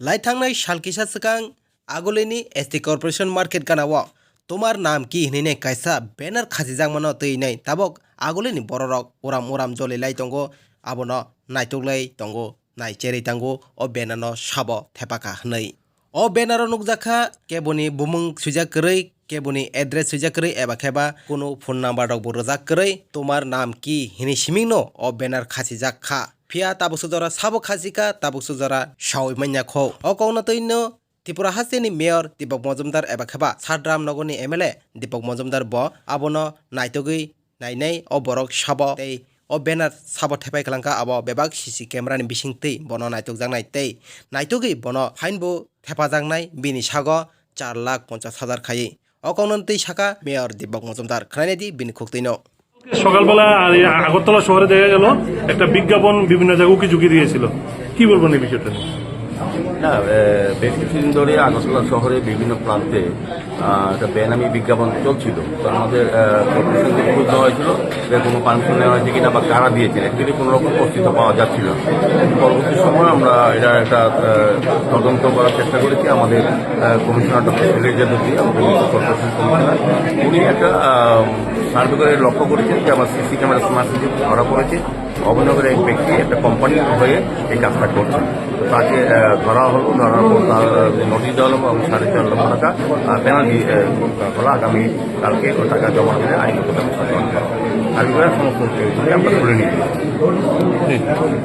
लाइथांनाय सालकिसा सिखां S T corporation market गानाव। তোমার নাম কি হিনে কাইসা ব্যানার খাজিজাক মানো তৈ নাই তাবক আগলে নি বড় রক ওরাম ওরাম জলিলাই তঙ্গ আবন নাইটুকলাই তঙ্গ নাই চেরি তাঙ্গু ও ব্যানার সাব থেপাকা হই ও ব্যানার নুকজাখা কেবনি বুমুং সুজাকরৈ কেবনি এড্রেস সুজাকরৈ এবার কেবা কোনো ফোন নাম্বার রক বড়জাকরৈ তোমার নাম কি হিনে সিমিং ন অ ব্যানার খাসিজাক খা ফিয়া তাবুসু জরা সাবো খাসিকা তাবুসু জরা সাউই মাইয়া খো কৌনা তৈন্য ত্রিপুরা হাস্যনি মেয়র দীপক মজুমদার এবা খেবা সাদ্রাম নগরনি এমএলএ দীপক মজুমদার ব আবনো নাইতগৈ নাইনাই ও বরক সাব তৈ ও বেনার সাব থেপাই খালাঙ্কা আব বেবাক সিসি ক্যামেরানি বিসিং তৈ বন নাইতক জাংনাই তৈ নাইতগৈ বন ফাইনবো থেপা জাংনাই বিনি সাগ চার লাখ পঞ্চাশ হাজার খাই ও কৌনন তৈ সাকা মেয়র দীপক মজুমদার খানাই দি বিনি সকালবেলা আগরতলা শহরে দেখা গেল একটা বিজ্ঞাপন বিভিন্ন জায়গায় ঝুঁকি দিয়েছিল। কি বলবেন এই বিষয়টা এ, বেশ কিছুদিন ধরে আগরতলা শহরে বিভিন্ন প্রান্তে একটা বেনামি বিজ্ঞাপন চলছিল। তো আমাদের কর্পোরেশন থেকে খোঁজ হয়েছিল যে কোনো পারমিশন নেওয়া হয়েছে কিনা বা কারা দিয়েছেন। অ্যাকচুয়ালি কোনো রকম অস্তিত্ব পাওয়া যাচ্ছিল পরবর্তী সময় আমরা এটা একটা তদন্ত করার চেষ্টা করেছি। আমাদের কমিশনার ডক্টর যাদবজি আমাদের কর্পোরেশন কমিশনার উনি একটা সার্ভে করে লক্ষ্য করেছেন যে আমার সিসি ক্যামেরা স্মার্ট সিসি ধরা পড়েছে। অভিনগরের এক ব্যক্তি, একটা কোম্পানির হয়ে এই কাজটা করছেন। তাকে ধরা হলো, ধরার পর তার নোটিশ দেওয়া এবং সাড়ে চার লক্ষ টাকা পেনাল্টি হলো আগামী কালকে ও টাকা জমা করে আইনগত ব্যবস্থা গ্রহণ আর সমস্ত আমরা তুলে নিয়েছি